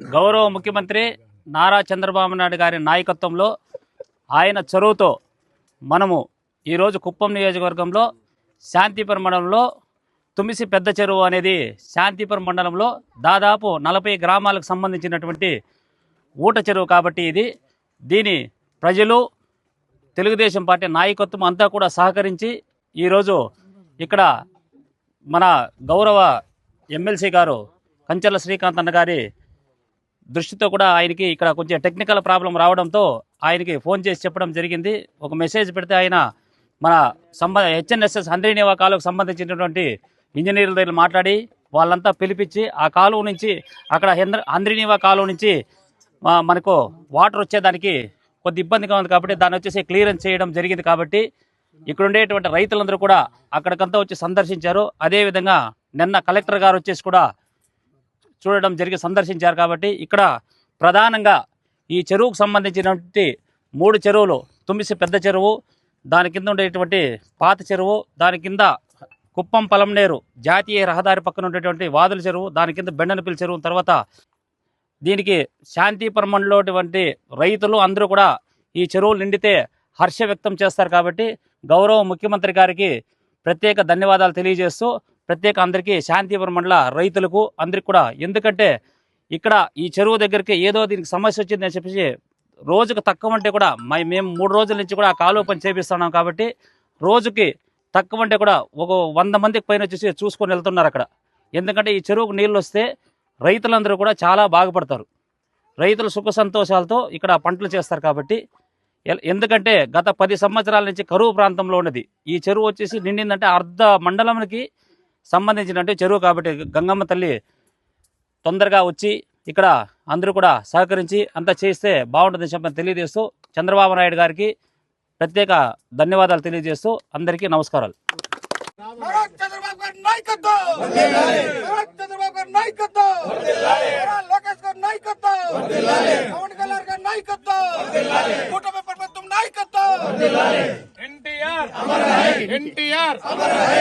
గౌరవ ముఖ్యమంత్రి నారా చంద్రబాబు నాయుడు గారి నాయకత్వంలో ఆయన చొరవతో మనము ఈరోజు కుప్పం నియోజకవర్గంలో శాంతిపురం మండలంలో తుమిసి పెద్ద చెరువు అనేది శాంతిపురం మండలంలో దాదాపు నలభై గ్రామాలకు సంబంధించినటువంటి ఊట చెరువు కాబట్టి ఇది. దీని ప్రజలు తెలుగుదేశం పార్టీ నాయకత్వం అంతా కూడా సహకరించి ఈరోజు ఇక్కడ మన గౌరవ ఎమ్మెల్సీ గారు కంచెల శ్రీకాంత్ అన్న గారి దృష్టితో కూడా ఆయనకి ఇక్కడ కొంచెం టెక్నికల్ ప్రాబ్లం రావడంతో ఆయనకి ఫోన్ చేసి చెప్పడం జరిగింది. ఒక మెసేజ్ పెడితే ఆయన మన సంబంధ హెచ్ఎన్ఎస్ఎస్ హంద్రీనివా కాలువకు సంబంధించినటువంటి ఇంజనీర్ల దగ్గర మాట్లాడి వాళ్ళంతా పిలిపించి ఆ కాలువ నుంచి అక్కడ హెంద్ర హంద్రీనివా కాలువ నుంచి మనకు వాటర్ వచ్చేదానికి కొద్ది ఇబ్బందిగా ఉంది కాబట్టి దాన్ని వచ్చేసి క్లియరెన్స్ చేయడం జరిగింది కాబట్టి ఇక్కడ ఉండేటువంటి రైతులందరూ కూడా అక్కడికంతా వచ్చి సందర్శించారు. అదేవిధంగా నిన్న కలెక్టర్ గారు వచ్చేసి కూడా చూడడం జరిగి సందర్శించారు కాబట్టి ఇక్కడ ప్రధానంగా ఈ చెరువుకు సంబంధించినటువంటి మూడు చెరువులు తుమ్మిసి పెద్ద చెరువు దాని కింద ఉండేటువంటి పాత చెరువు దాని కింద కుప్పం పలంనేరు జాతీయ రహదారి పక్కన ఉండేటువంటి వాదుల చెరువు దాని కింద బెండనపిల్లి చెరువు తర్వాత దీనికి శాంతిపురం మండలంలోటువంటి రైతులు అందరూ కూడా ఈ చెరువులు నిండితే హర్ష వ్యక్తం చేస్తారు కాబట్టి గౌరవ ముఖ్యమంత్రి గారికి ప్రత్యేక ధన్యవాదాలు తెలియజేస్తూ ప్రత్యేక అందరికీ శాంతిపురం మండల రైతులకు అందరికి కూడా. ఎందుకంటే ఇక్కడ ఈ చెరువు దగ్గరికి ఏదో దీనికి సమస్య వచ్చిందని చెప్పేసి రోజుకు తక్కువ అంటే కూడా మై- మేము మూడు రోజుల నుంచి కూడా ఆ కాలువ పని చేపిస్తున్నాం కాబట్టి రోజుకి తక్కువ అంటే కూడా ఒక వంద మందికి పైన వచ్చేసి చూసుకొని వెళ్తున్నారు అక్కడ. ఎందుకంటే ఈ చెరువుకు నీళ్ళు వస్తే రైతులందరూ కూడా చాలా బాగుపడతారు. రైతులు సుఖ సంతోషాలతో ఇక్కడ పంటలు చేస్తారు కాబట్టి ఎందుకంటే గత పది సంవత్సరాల నుంచి కరువు ప్రాంతంలో ఉన్నది. ఈ చెరువు వచ్చేసి నిండిందంటే అర్ధ మండలంకి సంబంధించినట్టు చెరువు కాబట్టి గంగమ్మ తల్లి తొందరగా వచ్చి ఇక్కడ అందరూ కూడా సహకరించి అంతా చేస్తే బాగుంటుందని చెప్పని తెలియజేస్తూ చంద్రబాబు నాయుడు గారికి ప్రత్యేక ధన్యవాదాలు తెలియజేస్తూ అందరికీ నమస్కారాలు. ఎన్టీఆర్! ఎన్టీఆర్!